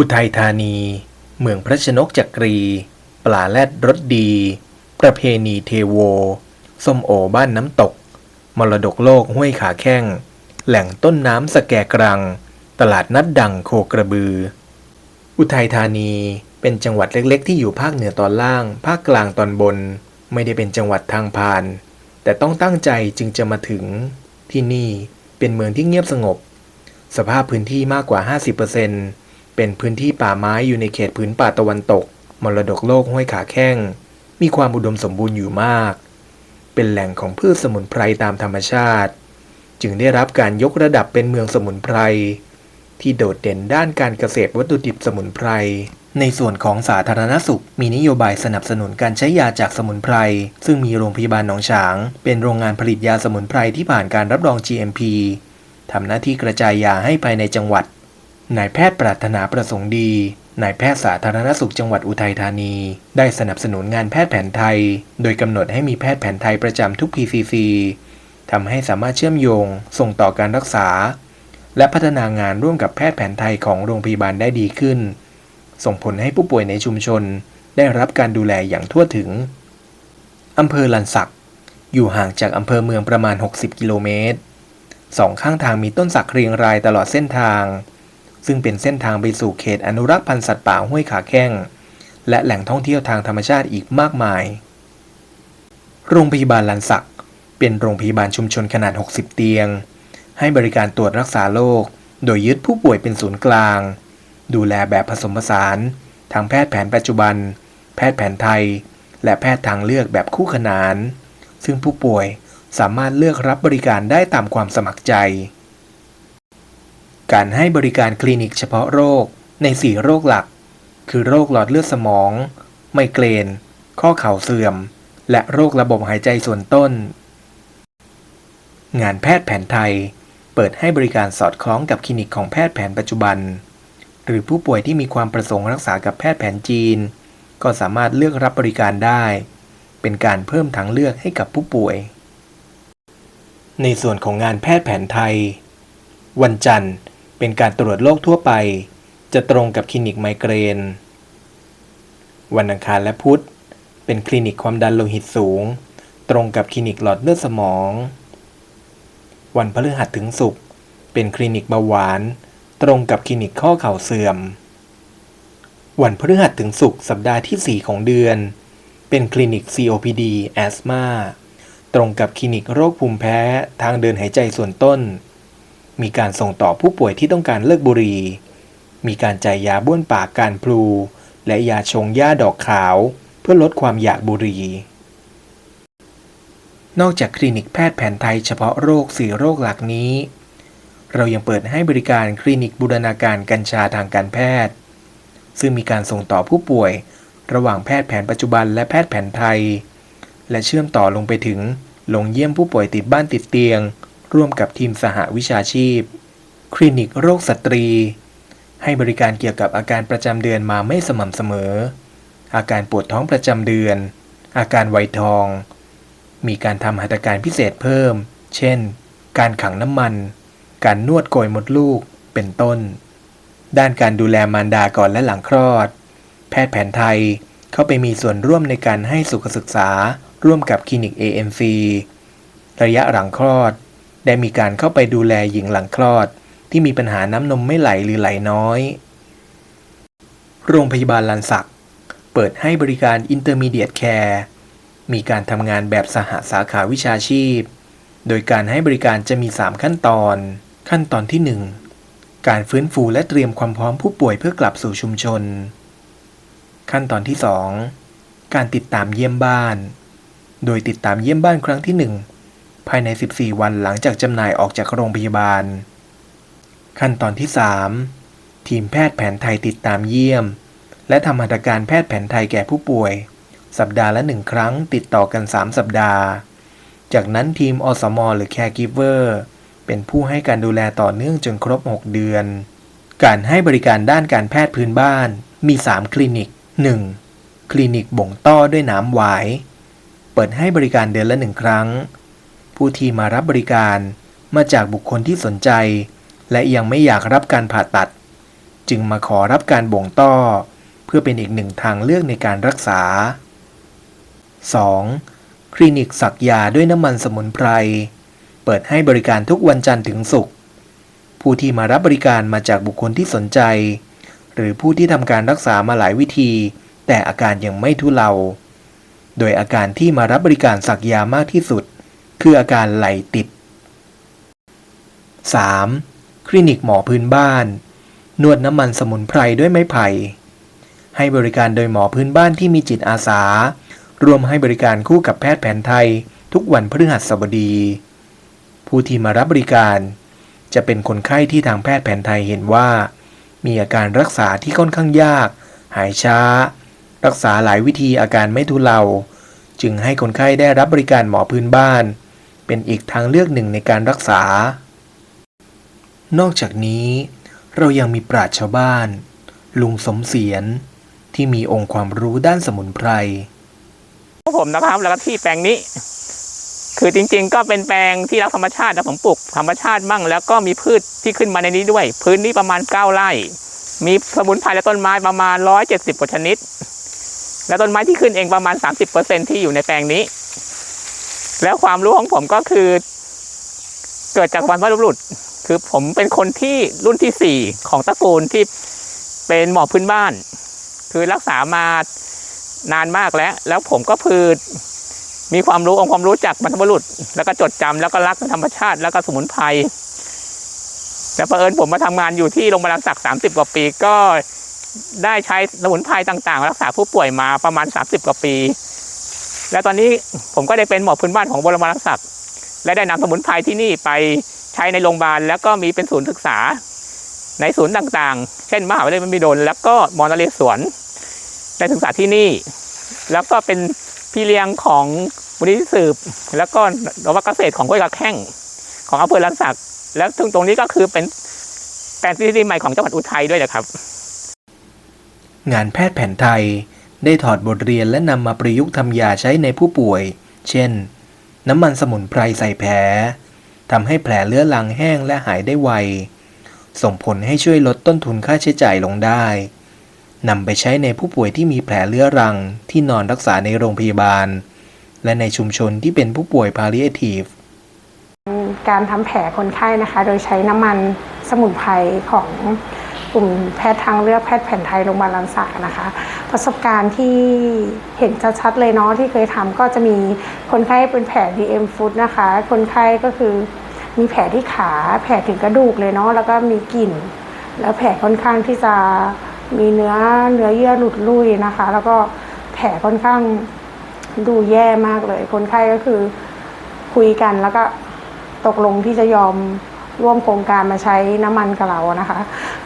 อุทัยธานี เมืองพระชนกจักรี ปลาแลดรสดี ประเพณีเทโว ส้มโอบ้านน้ำตก มรดกโลกห้วยขาแข้ง แหล่งต้นน้ำสแกกรัง ตลาดนัดดังโคกระบือ อุทัยธานีเป็นจังหวัดเล็กๆ ที่อยู่ภาคเหนือตอนล่าง ภาคกลางตอนบน ไม่ได้เป็นจังหวัดทางผ่าน แต่ต้องตั้งใจจึงจะมาถึง ที่นี่เป็นเมืองที่เงียบสงบ สภาพพื้นที่มากกว่า 50%เเป็นพื้นที่ป่าไม้อยู่ในเขตพื้นป่าตะวันตก มรดกโลกห้วยขาแข้ง มีความอุดมสมบูรณ์อยู่มาก เป็นแหล่งของพืชสมุนไพรตามธรรมชาติ จึงได้รับการยกระดับเป็นเมืองสมุนไพร ที่โดดเด่นด้านการเกษตรวัตถุดิบสมุนไพร ในส่วนของสาธารณสุข มีนโยบายสนับสนุนการใช้ยาจากสมุนไพร ซึ่งมีโรงพยาบาลหนองฉาง เป็นโรงงานผลิตยาสมุนไพรที่ผ่านการรับรอง GMP ทำหน้าที่กระจายยาให้ภายในจังหวัด นายแพทย์ปรารถนาประสงค์ดีนายแพทย์สาธารณสุขจังหวัดอุทัยธานี ได้สนับสนุนงานแพทย์แผนไทย โดยกำหนดให้มีแพทย์แผนไทยประจำทุก PCC ทำให้สามารถเชื่อมโยง ส่งต่อการรักษา และพัฒนางานร่วมกับแพทย์แผนไทยของโรงพยาบาลได้ดีขึ้น ส่งผลให้ผู้ป่วยในชุมชน ได้รับการดูแลอย่างทั่วถึงอำเภอลันสัก อยู่ห่างจากอำเภอเมืองประมาณ 60 กิโลเมตรสองข้างทางมีต้นสักเรียงรายตลอดเส้นทาง ซึ่งเป็นเส้นทางไปสู่เขตอนุรักษ์พันธุ์สัตว์ป่าห้วยขาแข้ง และแหล่งท่องเที่ยวทางธรรมชาติอีกมากมาย โรงพยาบาลลันสัก เป็นโรงพยาบาลชุมชนขนาด 60 เตียง ให้บริการตรวจรักษาโรคโดยยึดผู้ป่วยเป็นศูนย์กลาง ดูแลแบบผสมผสานทั้งแพทย์แผนปัจจุบัน แพทย์แผนไทย และแพทย์ทางเลือกแบบคู่ขนาน ซึ่งผู้ป่วยสามารถเลือกรับบริการได้ตามความสมัครใจ การให้บริการคลินิกเฉพาะโรคใน 4 โรคหลัก คือโรคหลอดเลือดสมอง ไมเกรน ข้อเข่าเสื่อม และโรคระบบหายใจส่วนต้น งานแพทย์แผนไทย เปิดให้บริการสอดคล้องกับคลินิกของแพทย์แผนปัจจุบัน หรือผู้ป่วยที่มีความประสงค์รักษากับแพทย์แผนจีน ก็สามารถเลือกรับบริการได้ เป็นการเพิ่มทางเลือกให้กับผู้ป่วย ในส่วนของงานแพทย์แผนไทย วันจันทร์ เป็นการตรวจโรคทั่วไป จะตรงกับคลินิกไมเกรน วันอังคารและพุธ เป็นคลินิกความดันโลหิตสูง ตรงกับคลินิกหลอดเลือดสมอง วันพฤหัสถึงศุกร์เป็นคลินิกเบาหวาน ตรงกับคลินิกข้อเข่าเสื่อม วันพฤหัสถึงศุกร์สัปดาห์ที่ 4 ของเดือน เป็นคลินิก COPD แอสมาตรงกับคลินิกโรคภูมิแพ้ทางเดินหายใจส่วนต้น มีการส่งต่อผู้ป่วยที่ต้องการเลิกบุหรี่ มีการจ่ายยาบ้วนปากการพลู และยาชงหญ้าดอกขาว เพื่อลดความอยากบุหรี่ นอกจากคลินิกแพทย์แผนไทยเฉพาะโรคสี่โรคหลักนี้ เรายังเปิดให้บริการคลินิกบูรณาการกัญชาทางการแพทย์ ซึ่งมีการส่งต่อผู้ป่วย ระหว่างแพทย์แผนปัจจุบันและแพทย์แผนไทย และเชื่อมต่อลงไปถึงลงเยี่ยมผู้ป่วยติดบ้านติดเตียง ร่วมกับทีมสหวิชาชีพ คลินิกโรคสตรี ให้บริการเกี่ยวกับอาการประจำเดือนมาไม่สม่ำเสมอ อาการปวดท้องประจำเดือน อาการไวทอง มีการทำหัตถการพิเศษเพิ่ม เช่น การขังน้ำมัน การนวดโกยมดลูก เป็นต้น ด้านการดูแลมารดาก่อนและหลังคลอด แพทย์แผนไทยเข้าไปมีส่วนร่วมในการให้สุขศึกษาร่วมกับคลินิก AMC ระยะหลังคลอด ได้มีการเข้าไปดูแลหญิงหลังคลอด ที่มีปัญหาน้ำนมไม่ไหลหรือไหลน้อย โรงพยาบาลลันสัก เปิดให้บริการ Intermediate Care มีการทำงานแบบสหสาขาวิชาชีพ โดยการให้บริการจะมี 3 ขั้นตอน ขั้นตอนที่ 1 การฟื้นฟูและเตรียมความพร้อมผู้ป่วยเพื่อกลับสู่ชุมชน ขั้นตอนที่ 2 การติดตามเยี่ยมบ้าน โดยติดตามเยี่ยมบ้านครั้งที่ 1 ภายใน 14 วันหลังจากจำหน่ายออกจากโรงพยาบาล ขั้นตอนที่ 3 ทีมแพทย์แผนไทยติดตามเยี่ยม และทำหัตถการแพทย์แผนไทยแก่ผู้ป่วย สัปดาห์ละหนึ่งครั้งติดต่อกัน 3 สัปดาห์ จากนั้นทีมอสมหรือ Caregiver เป็นผู้ให้การดูแลต่อเนื่องจนครบ 6 เดือน การให้บริการด้านการแพทย์พื้นบ้านมี 3 คลินิก 1. คลินิกบ่งต้อด้วยน้ำหวาย เปิดให้บริการเดือนละหนึ่งครั้ง ผู้ที่มารับบริการมาจากบุคคลที่สนใจ และยังไม่อยากรับการผ่าตัด จึงมาขอรับการบ่งต้อ เพื่อเป็นอีกหนึ่งทางเลือกในการรักษา 2. คลินิกสักยาด้วยน้ำมันสมุนไพร เปิดให้บริการทุกวันจันทร์ถึงศุกร์ผู้ที่มารับบริการมาจากบุคคลที่สนใจ หรือผู้ที่ทำการรักษามาหลายวิธี แต่อาการยังไม่ทุเลา โดยอาการที่มารับบริการสักยามากที่สุด คืออาการไหลติด 3. คลินิกหมอพื้นบ้าน นวดน้ำมันสมุนไพรด้วยไม้ไผ่ ให้บริการโดยหมอพื้นบ้านที่มีจิตอาสา รวมให้บริการคู่กับแพทย์แผนไทย ทุกวันพฤหัสบดี ผู้ที่มารับบริการ จะเป็นคนไข้ที่ทางแพทย์แผนไทยเห็นว่า มีอาการรักษาที่ค่อนข้างยาก หายช้า รักษาหลายวิธีอาการไม่ทุเลา จึงให้คนไข้ได้รับบริการหมอพื้นบ้าน เป็นอีกทางเลือกหนึ่งในการรักษา นอกจากนี้ เรายังมีปราชญ์ชาวบ้าน ลุงสมเสียน ที่มีองค์ความรู้ด้านสมุนไพรผมนะครับแล้วก็ที่แปลงนี้ คือจริงๆ ก็เป็นแปลงที่รักธรรมชาตินะผมปลูกธรรมชาติมั่งแล้วก็มีพืชที่ขึ้นมาในนี้ด้วย พื้นที่ประมาณ 9 ไร่ มีสมุนไพรและต้นไม้ประมาณ 170กว่าชนิด และต้นไม้ที่ขึ้นเองประมาณ 30%ที่อยู่ในแปลงนี้ แล้วความรู้ของผมก็คือ เกิดจากบรรพบุรุษคือผมเป็นคนที่รุ่นที่สี่ของตระกูลที่เป็นหมอพื้นบ้าน คือรักษามานานมากแล้ว แล้วผมก็คือมีความรู้องค์ความรู้จากบรรพบุรุษ แล้วก็จดจำแล้วก็รักธรรมชาติ แล้วก็สมุนไพรแล้วเผอิญผมมาทำงานอยู่ที่โรงพยาบาลศักดิ์สามสิบกว่าปีก็ได้ใช้สมุนไพรต่างๆ รักษาผู้ป่วยมาประมาณ 30 กว่าปี แล้วตอนนี้ผมก็ได้เป็นหมอพื้นบ้านของโรงพยาบาลศักและได้นำสมุนไพรที่นี่ไปใช้ในโรงพยาบาล แล้วก็มีเป็นศูนย์ศึกษา ในศูนย์ต่างๆ เช่นมหาวิทยาลัยมหิดลแล้วก็มอนเรศวรได้ศึกษาที่นี่ แล้วก็เป็นพี่เลี้ยงของมูลนิธิสืบ แล้วก็นวัตเกษตรของห้วยกระแข้งของอำเภอลันสักแล้วตรงตรงนี้ก็คือเป็นแปลงที่ใหม่ของจังหวัดอุทัยด้วยนะครับ งานแพทย์แผนไทย ได้ถอดบทเรียนและนำมาประยุกต์ทำยาใช้ในผู้ป่วย เช่น น้ำมันสมุนไพรใส่แผลทำให้แผลเลื้อรังแห้งและหายได้ไว ส่งผลให้ช่วยลดต้นทุนค่าใช้จ่ายลงได้นำไปใช้ในผู้ป่วยที่มีแผลเลื้อรังที่นอนรักษาในโรงพยาบาล และในชุมชนที่เป็นผู้ป่วย palliative การทำแผลคนไข้นะคะ โดยใช้น้ำมันสมุนไพรของ กลุ่มแพทย์ทางเลือกแพทย์แผนไทยโรงพยาบาลรังสรรค์นะคะ ประสบการณ์ที่เห็นชัดๆเลยเนาะที่เคยทำก็จะมีคนไข้เป็นแผล DM foot นะคะ คนไข้ก็คือมีแผลที่ขาแผลถึงกระดูกเลยเนาะแล้วก็มีกลิ่น แล้วแผลค่อนข้างที่จะมีเนื้อเนื้อเยื่อหลุดลุ่ยนะคะ แล้วก็แผลค่อนข้างดูแย่มากเลย คนไข้ก็คือคุยกันแล้วก็ตกลงที่จะยอมร่วมโครงการมาใช้น้ำมันกับเรานะคะ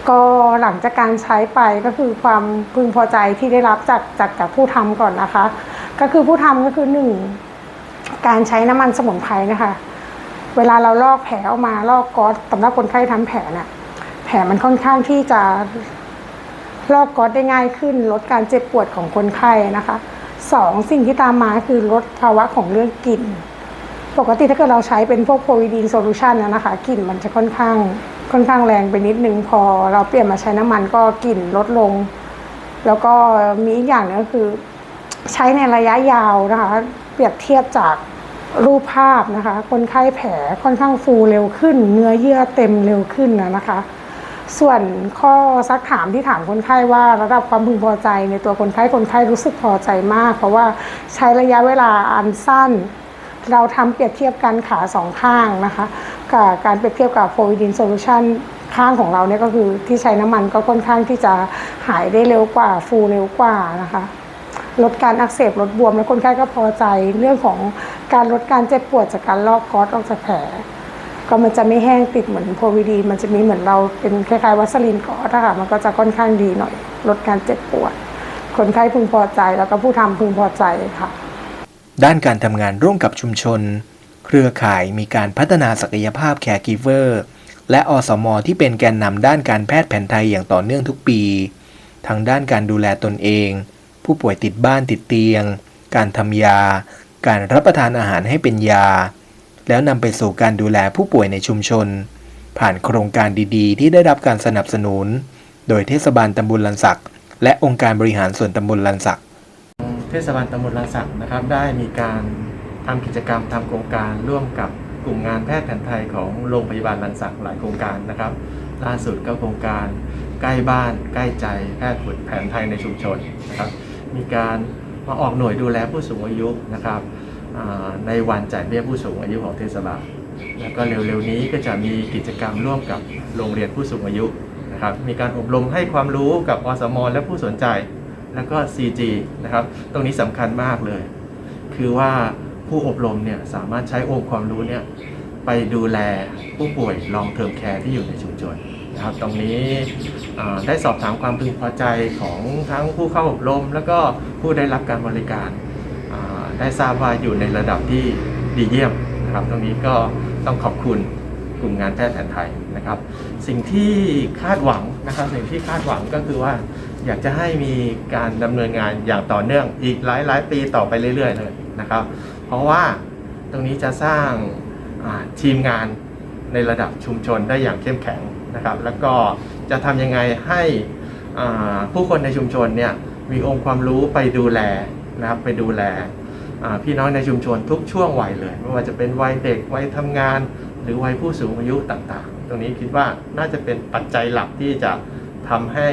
ก็หลังจากการใช้ไปก็คือความพึงพอใจที่ได้รับจากจากจากผู้ทำก่อนนะคะ ก็คือผู้ทำก็คือหนึ่งการใช้น้ำมันสมุนไพรนะคะ เวลาเราลอกแผลออกมาลอกก๊อซสำหรับคนไข้ทำแผลเนี่ยแผลมันค่อนข้างที่จะลอกก๊อซได้ง่ายขึ้น ลดการเจ็บปวดของคนไข้นะคะสองสิ่งที่ตามมาคือลดภาวะของเรื่องกลิ่น ปกติถ้าเกิดเราใช้เป็นพวกโพลีดีนโซลูชันนะคะกลิ่นมันจะค่อนข้าง ค่อนข้างแรงไปนิดนึงพอเราเปลี่ยนมาใช้น้ำมันก็กลิ่นลดลง แล้วก็มีอีกอย่างหนึงก็คือ ใช้ในระยะยาวนะคะ เปรียบเทียบจากรูปภาพนะคะ คนไข้แผลค่อนข้างฟูเร็วขึ้น เนื้อเยื่อเต็มเร็วขึ้นนะนะคะ ส่วนข้อซักถามที่ถามคนไข้ว่าระดับความพึงพอใจในตัวคนไข้คนไข้รู้สึกพอใจมาก เพราะว่าใช้ระยะเวลาอันสั้น เราทำเปรียบเทียบกันขาสองข้างนะคะกับการเปรียบเทียบกับโฟวิดินโซลูชันข้างของเราเนี่ยก็คือที่ใช้น้ำมันก็ค่อนข้างที่จะหายได้เร็วกว่าฟูเร็วกว่านะคะลดการอักเสบลดบวม แล้วคนไข้ก็พอใจเรื่องของการลดการเจ็บปวดจากการลอกก๊อซออกจากแผลก็มันจะไม่แห้งติดเหมือนโพวิดีนมันจะมีเหมือนเราเป็นคล้ายๆวัสลีนก๊อซอะค่ะมันก็จะค่อนข้างดีหน่อย ลดการเจ็บปวด คนไข้พึงพอใจแล้วก็ผู้ทำพึงพอใจค่ะ ด้านการทำงานร่วมกับชุมชน เครือข่ายมีการพัฒนาศักยภาพแคร์กิเวอร์และอสม ที่เป็นแกนนำด้านการแพทย์แผนไทยอย่างต่อเนื่องทุกปีทั้งด้านการดูแลตนเอง ผู้ป่วยติดบ้านติดเตียง การทำยา การรับประทานอาหารให้เป็นยา แล้วนำไปสู่การดูแลผู้ป่วยในชุมชน ผ่านโครงการดีๆ ที่ได้รับการสนับสนุน โดยเทศบาลตำบลลันสักและองค์การบริหารส่วนตำบลลันสัก เทศบาลตำบลลานสักนะครับ ได้มีการทำกิจกรรมทำโครงการร่วมกับกลุ่มงานแพทย์แผนไทยของโรงพยาบาลลานสักหลายโครงการนะครับ ล่าสุดก็โครงการใกล้บ้านใกล้ใจแพทย์แผนไทยในชุมชนนะครับ มีการมาออกหน่วยดูแลผู้สูงอายุนะครับในวันจ่ายเบี้ยผู้สูงอายุของเทศบาลแล้วก็เร็วๆนี้ก็จะมีกิจกรรมร่วมกับโรงเรียนผู้สูงอายุนะครับ มีการอบรมให้ความรู้กับอสม และผู้สนใจ แล้วก็ CG นะครับตรงนี้สำคัญมากเลย คือว่าผู้อบรมเนี่ยสามารถใช้องค์ความรู้เนี่ยไปดูแลผู้ป่วยลองเทอมแคร์ที่อยู่ในชุมชนนะครับตรงนี้ได้สอบถามความพึงพอใจของทั้งผู้เข้าอบรม แล้วก็ผู้ได้รับการบริการ ได้ทราบว่าอยู่ในระดับที่ดีเยี่ยมนะครับตรงนี้ก็ต้องขอบคุณกลุ่มงานแพทย์แผนไทยนะครับ สิ่งที่คาดหวังนะครับสิ่งที่คาดหวังก็คือว่า อยากจะให้มีการดำเนินงานอย่างต่อเนื่องอีกหลายหลายๆปีต่อไปเรื่อย ๆ เลยนะครับ เพราะว่าตรงนี้จะสร้างอ่าทีมงานในระดับชุมชนได้อย่างเข้มแข็งนะครับ แล้วก็จะทำยังไงให้อ่าผู้คนในชุมชนเนี่ยมีองค์ความรู้ไปดูแลนะครับไปดูแลอ่าพี่น้องในชุมชนทุกช่วงวัยเลย ไม่ว่าจะเป็นวัยเด็กวัยทำงาน หรือวัยผู้สูงอายุต่างๆ ตรงนี้คิดว่าน่าจะเป็นปัจจัยหลักที่จะทำให้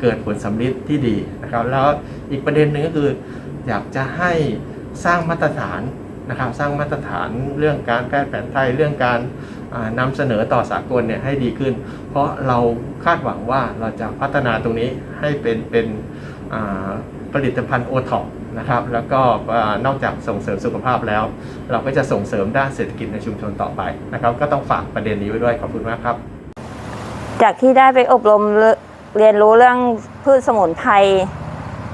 เกิดผลสำลิดที่ดีนะครับ แล้วอีกประเด็นหนึ่งก็คืออยากจะให้สร้างมาตรฐานนะครับ สร้างมาตรฐานเรื่องการแพทย์แผนไทยเรื่องการอ่านำเสนอต่อสากลเนี่ยให้ดีขึ้น เพราะเราคาดหวังว่าเราจะพัฒนาตรงนี้ให้เป็นเป็นผลิตภัณฑ์โอท็อปนะครับ แล้วก็นอกจากส่งเสริมสุขภาพแล้ว เราก็จะส่งเสริมด้านเศรษฐกิจในชุมชนต่อไปนะครับ ก็ต้องฝากประเด็นนี้ไว้ด้วยขอบคุณมากครับ จากที่ได้ไปอบรม เรียนรู้เรื่องพืชสมุนไพร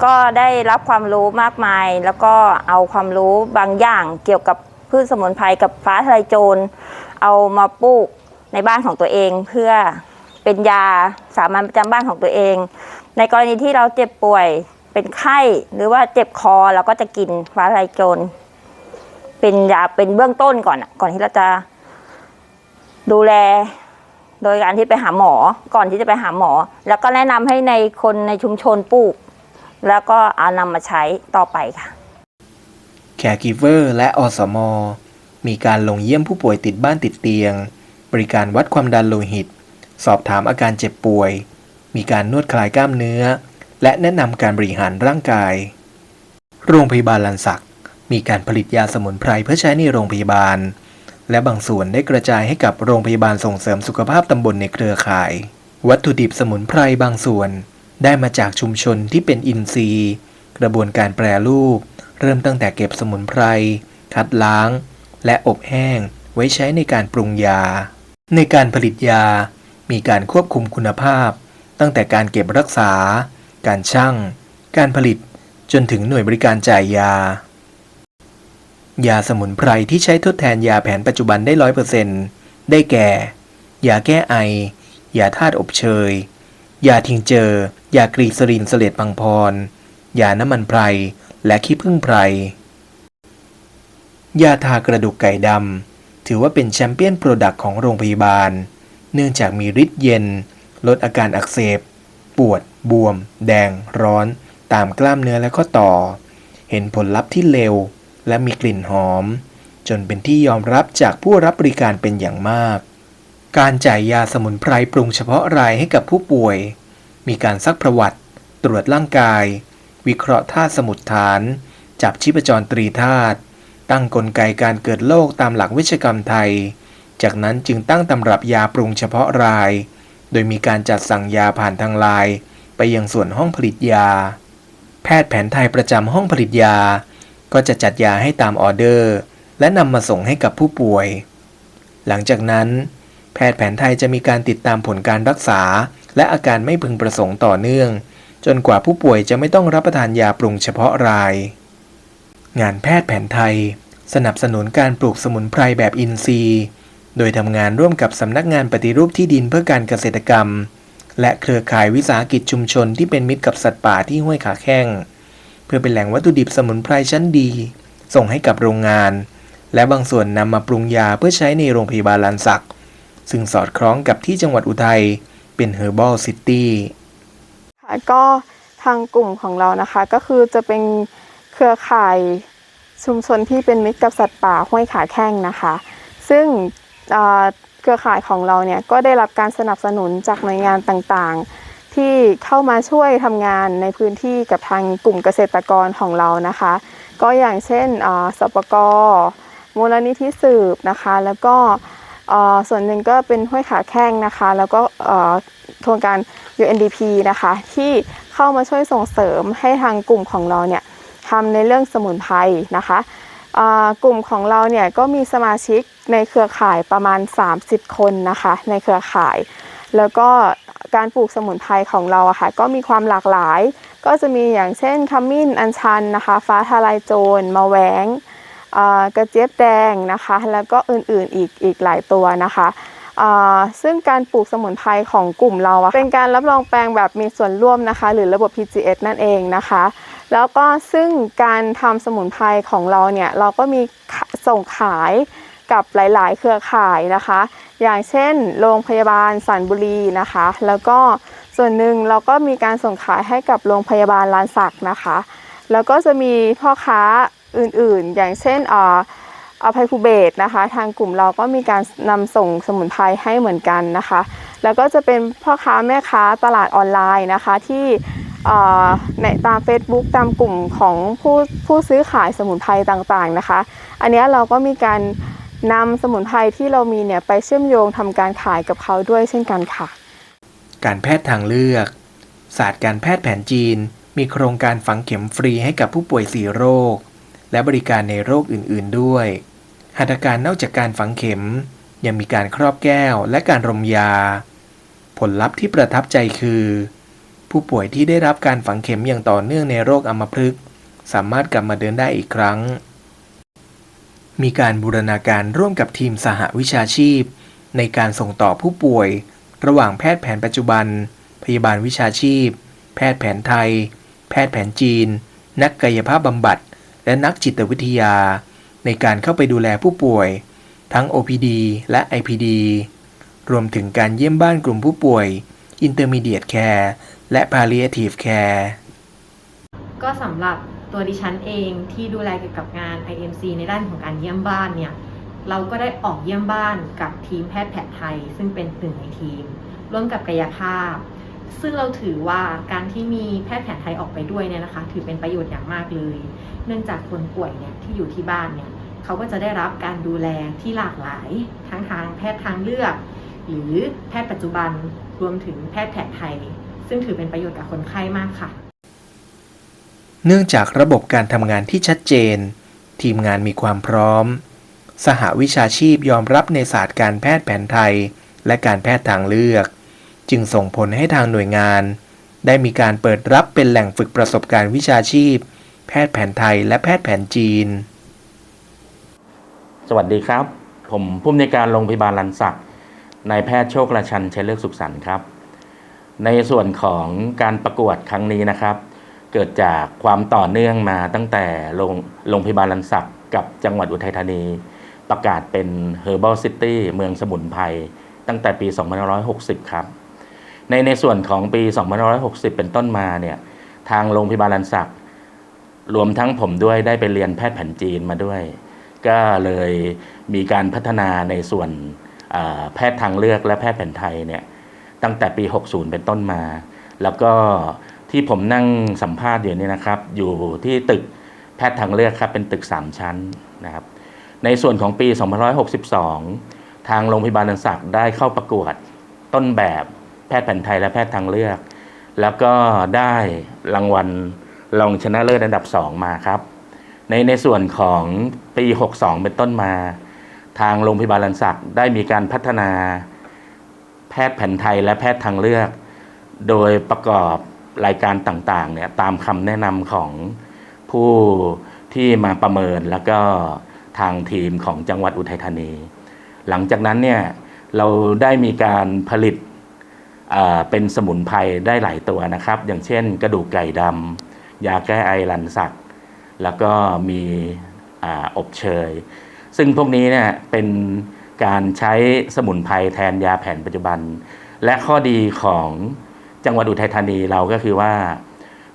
ก็ได้รับความรู้มากมาย แล้วก็เอาความรู้บางอย่างเกี่ยวกับพืชสมุนไพรกับฟ้าทะลายโจร เอามาปลูกในบ้านของตัวเองเพื่อเป็นยาสามัญประจำบ้านของตัวเอง ในกรณีที่เราเจ็บป่วยเป็นไข้หรือว่าเจ็บคอเราก็จะกินฟ้าทะลายโจร เป็นยาเป็นเบื้องต้นก่อนก่อนที่เราจะดูแล โดยการที่ไปหาหมอก่อนที่จะไปหาหมอ แล้วก็แนะนำให้ในคนในชุมชนปลูก แล้วก็เอานำมาใช้ต่อไปค่ะแคร์กิเวอร์และอสม มีการลงเยี่ยมผู้ป่วยติดบ้านติดเตียง บริการวัดความดันโลหิต สอบถามอาการเจ็บป่วย มีการนวดคลายกล้ามเนื้อ และแนะนำการบริหารร่างกาย โรงพยาบาลลันสักมีการผลิตยาสมุนไพรเพื่อใช้ในโรงพยาบาล และบางส่วนได้กระจายให้กับโรงพยาบาลส่งเสริมสุขภาพตำบลในเครือข่าย วัตถุดิบสมุนไพรบางส่วน ได้มาจากชุมชนที่เป็นอินทรีย์ กระบวนการแปรรูป เริ่มตั้งแต่เก็บสมุนไพร คัดล้าง และอบแห้ง ไว้ใช้ในการปรุงยา ในการผลิตยา มีการควบคุมคุณภาพ ตั้งแต่การเก็บรักษา การชั่ง การผลิต จนถึงหน่วยบริการจ่ายยา ยาสมุนไพรที่ใช้ทดแทนยาแผนปัจจุบันได้ร้อยเปอร์เซ็นได้แก่ ยาแก้ไอ ยาธาตุอบเชย ยาทิงเจอ ยากรีซรินเสเลดพังพร ยาน้ำมันไพร และขี้ผึ้งไพร ยาทากระดูกไก่ดำ ถือว่าเป็นแชมเปี้ยนโปรดักต์ของโรงพยาบาล เนื่องจากมีฤทธิ์เย็น ลดอาการอักเสบ ปวด บวม แดง ร้อน ตามกล้ามเนื้อและข้อต่อ เห็นผลลัพธ์ที่เร็ว และมีกลิ่นหอม จนเป็นที่ยอมรับจากผู้รับบริการเป็นอย่างมาก การจ่ายยาสมุนไพรปรุงเฉพาะรายให้กับผู้ป่วย มีการซักประวัติ ตรวจร่างกาย วิเคราะห์ธาตุสมุดฐาน จับชีพจรตรีธาตุตั้งกลไกการเกิดโรคตามหลักวิชกรรมไทย จากนั้นจึงตั้งตำรับยาปรุงเฉพาะราย โดยมีการจัดสั่งยาผ่านทางไลน์ไปยังส่วนห้องผลิตยา แพทย์แผนไทยประจำห้องผลิตยา ก็จะจัดยาให้ตามออเดอร์ และนำมาส่งให้กับผู้ป่วย หลังจากนั้น แพทย์แผนไทยจะมีการติดตามผลการรักษา และอาการไม่พึงประสงค์ต่อเนื่อง จนกว่าผู้ป่วยจะไม่ต้องรับประทานยาปรุงเฉพาะราย งานแพทย์แผนไทย สนับสนุนการปลูกสมุนไพรแบบอินทรีย์ โดยทำงานร่วมกับสำนักงานปฏิรูปที่ดินเพื่อการเกษตรกรรม และเครือข่ายวิสาหกิจชุมชนที่เป็นมิตรกับสัตว์ป่าที่ห้วยขาแข้ง พื่อเป็นแหล่งวัตถุดิบสมุนไพรชั้นดี ส่งให้กับโรงงาน และบางส่วนนำมาปรุงยาเพื่อใช้ในโรงพยาบาลลานสัก ซึ่งสอดคล้องกับที่จังหวัดอุทัยเป็น Herbal City แล้วก็ทางกลุ่มของเรานะคะ ก็คือจะเป็นเครือข่ายชุมชนที่เป็นมิตรกับสัตว์ป่าห้วยขาแข้งนะคะ ซึ่งเอ่อเครือข่ายของเราเนี่ยก็ได้รับการสนับสนุนจากหน่วยงานต่างๆ ที่เข้ามาช่วยทำงานในพื้นที่กับทางกลุ่มเกษตรกรของเรานะคะ ก็อย่างเช่นอ่อสปกมูลนิธิสืบนะคะ แล้วก็อ่อส่วนหนึ่งก็เป็นห้วยขาแข้งนะคะ แล้วก็อ่อโครงการ UNDP นะคะ ที่เข้ามาช่วยส่งเสริมให้ทางกลุ่มของเราเนี่ยทำในเรื่องสมุนไพรนะคะอ่ากลุ่มของเราเนี่ยก็มีสมาชิกในเครือข่ายประมาณ 30 คนนะคะ ในเครือข่าย แล้วก็ การปลูกสมุนไพรของเราอะค่ะก็มีความหลากหลาย ก็จะมีอย่างเช่นขมิ้นอัญชันนะคะ ฟ้าทลายโจรมะแหวงกระเจี๊ยบแดงนะคะ แล้วก็อื่นๆอีกอีกหลายตัวนะคะซึ่งการปลูกสมุนไพรของกลุ่มเราเป็นการรับรองแปลงแบบมีส่วนร่วมนะคะ หรือระบบ PGS นั่นเองนะคะ แล้วก็ซึ่งการทำสมุนไพรของเราเนี่ยเราก็มีส่งขายกับหลาย ๆ เครือข่ายนะคะ อย่างเช่น โรงพยาบาลสันบุรีนะคะ แล้วก็ส่วนหนึ่งเราก็มีการส่งขายให้กับโรงพยาบาลลานสักนะคะ แล้วก็จะมีพ่อค้าอื่นๆ อย่างเช่นอ่ออภัยภูเบศนะคะ ทางกลุ่มเราก็มีการนำส่งสมุนไพรให้เหมือนกันนะคะ แล้วก็จะเป็นพ่อค้าแม่ค้าตลาดออนไลน์นะคะที่อ่อในตาม Facebook ตามกลุ่มของผู้ผู้ซื้อขายสมุนไพรต่างๆนะคะ อันนี้เราก็มีการ นำสมุนไพรที่เรามีเนี่ยไปเชื่อมโยงทำการขายกับเขาด้วยเช่นกันค่ะ การแพทย์ทางเลือก ศาสตร์การแพทย์แผนจีน มีโครงการฝังเข็มฟรีให้กับผู้ป่วยสีโรค และบริการในโรคอื่นๆด้วยหัตถการนอกจากการฝังเข็ม ยังมีการครอบแก้วและการรมยา ผลลัพธ์ที่ประทับใจคือ ผู้ป่วยที่ได้รับการฝังเข็มอย่างต่อเนื่องในโรคอัมพฤกษ์สามารถกลับมาเดินได้อีกครั้ง มีการบูรณาการร่วมกับทีมสหวิชาชีพ ในการส่งต่อผู้ป่วย ระหว่างแพทย์แผนปัจจุบัน พยาบาลวิชาชีพ แพทย์แผนไทย แพทย์แผนจีน นักกายภาพบำบัด และนักจิตวิทยา ในการเข้าไปดูแลผู้ป่วย ทั้ง OPD และ IPD รวมถึงการเยี่ยมบ้านกลุ่มผู้ป่วย Intermediate Care และ Palliative Care ก็สำหรับ ตัวดิฉันเองที่ดูแลเกี่ยวกับงาน IMC ในด้านของการเยี่ยมบ้านเนี่ยเราก็ได้ออกเยี่ยมบ้านกับทีมแพทย์แผนไทย ซึ่งเป็นหนึ่งในทีม ร่วมกับกายภาพ ซึ่งเราถือว่าการที่มีแพทย์แผนไทยออกไปด้วยเนี่ยนะคะ ถือเป็นประโยชน์อย่างมากเลย เนื่องจากคนป่วยเนี่ยที่อยู่ที่บ้านเนี่ยเขาก็จะได้รับการดูแลที่หลากหลายทั้งทางแพทย์ทางเลือก หรือแพทย์ปัจจุบันรวมถึงแพทย์แผนไทย ซึ่งถือเป็นประโยชน์กับคนไข้มากค่ะ เนื่องจากระบบการทำงานที่ชัดเจน ทีมงานมีความพร้อม สหวิชาชีพยอมรับในศาสตร์การแพทย์แผนไทย และการแพทย์ทางเลือก จึงส่งผลให้ทางหน่วยงาน ได้มีการเปิดรับเป็นแหล่งฝึกประสบการณ์วิชาชีพ แพทย์แผนไทยและแพทย์แผนจีน สวัสดีครับ ผมผู้อำนวยการโรงพยาบาลลันสักนายแพทย์โชคราชันชัยเลือกสุขสันต์ครับ ในส่วนของการประกวดครั้งนี้นะครับ เกิดจากความต่อเนื่องมาตั้งแต่โรงโรงพยาบาลลันสักกับจังหวัดอุทัยธานี ประกาศเป็น Herbal City เมืองสมุนไพรตั้งแต่ปี 2560 ครับ ในในส่วนของปี 2560 เป็นต้นมาเนี่ยทางโรงพยาบาลลันสักรวมทั้งผมด้วยได้ไปเรียนแพทย์แผนจีนมาด้วย ก็เลยมีการพัฒนาในส่วนแพทย์ทางเลือกและแพทย์แผนไทยเนี่ยตั้งแต่ปี 60 เป็นต้นมา แล้วก็ ที่ผมนั่งสัมภาษณ์อยู่นี่นะครับ อยู่ที่ตึกแพทย์ทางเลือกครับ เป็นตึก 3 ชั้นนะครับ ในส่วนของปี 2562 ทางโรงพยาบาลนันศักดิ์ได้เข้าประกวดต้นแบบแพทย์แผนไทยและแพทย์ทางเลือก แล้วก็ได้รางวัลรองชนะเลิศอันดับ 2 มาครับ ในในส่วนของปี 62 เป็นต้นมา ทางโรงพยาบาลลันสักได้มีการพัฒนาแพทย์แผนไทยและแพทย์ทางเลือก โดยประกอบ รายการต่างๆเนี่ยตามคำแนะนำของผู้ที่มาประเมินแล้วก็ทางทีมของจังหวัดอุทัยธานี หลังจากนั้นเนี่ยเราได้มีการผลิตเป็นสมุนไพรได้หลายตัวนะครับ อย่างเช่น กระดูกไก่ดำยาแก้ไอลันสักแล้วก็มีออบเชย ซึ่งพวกนี้เนี่ยเป็นการใช้สมุนไพรแทนยาแผนปัจจุบัน และข้อดีของ จังหวัดอุทัยธานีเราก็คือว่า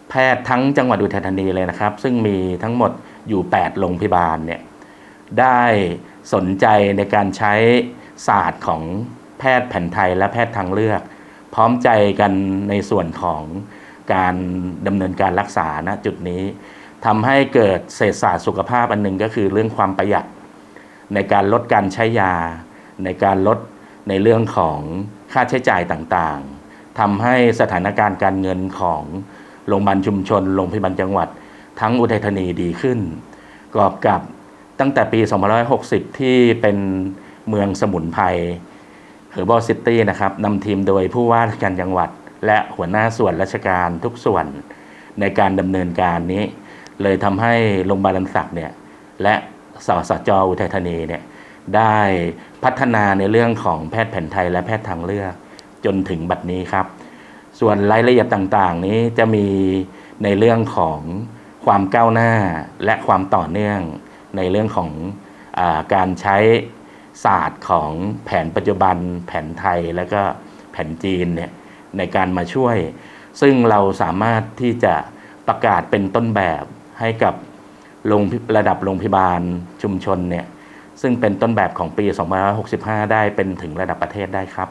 แพทย์ทั้งจังหวัดอุทัยธานีเลยนะครับ ซึ่งมีทั้งหมดอยู่ 8 โรงพยาบาลเนี่ยได้สนใจในการใช้ศาสตร์ของแพทย์แผนไทยและแพทย์ทางเลือก พร้อมใจกันในส่วนของการดำเนินการรักษาณจุดนี้ทำให้เกิดเศรษฐศาสตร์สุขภาพอันหนึ่งก็คือเรื่องความประหยัด ในการลดการใช้ยา ในการลดในเรื่องของค่าใช้จ่ายต่างๆ ทำให้สถานการณ์การเงินของโรงพยาบาลชุมชน โรงพยาบาลจังหวัด ทั้งอุทัยธานีดีขึ้นกอบกับตั้งแต่ปี 2560 ที่เป็นเมืองสมุนไพรเฮอร์บอลซิตี้นะครับนำทีมโดยผู้ว่าราชการจังหวัด และหัวหน้าส่วนราชการทุกส่วนในการดำเนินการนี้ เลยทำให้โรงพยาบาลลำสักเนี่ยและสสจอุทัยธานีเนี่ยได้พัฒนาในเรื่องของแพทย์แผนไทยและแพทย์ทางเลือก จนถึงบัดนี้ครับ ส่วนรายละเอียดต่างๆ นี้จะมีในเรื่องของความก้าวหน้าและความต่อเนื่องในเรื่องของอการใช้ศาสตร์ของแผนปัจจุบัน แผนไทยและก็แผนจีนเนี่ยในการมาช่วย ซึ่งเราสามารถที่จะประกาศเป็นต้นแบบให้กับโรงระดับโรงพยาบาลชุมชนเนี่ยซึ่งเป็นต้นแบบของปี 2565 ได้เป็นถึงระดับประเทศได้ครับ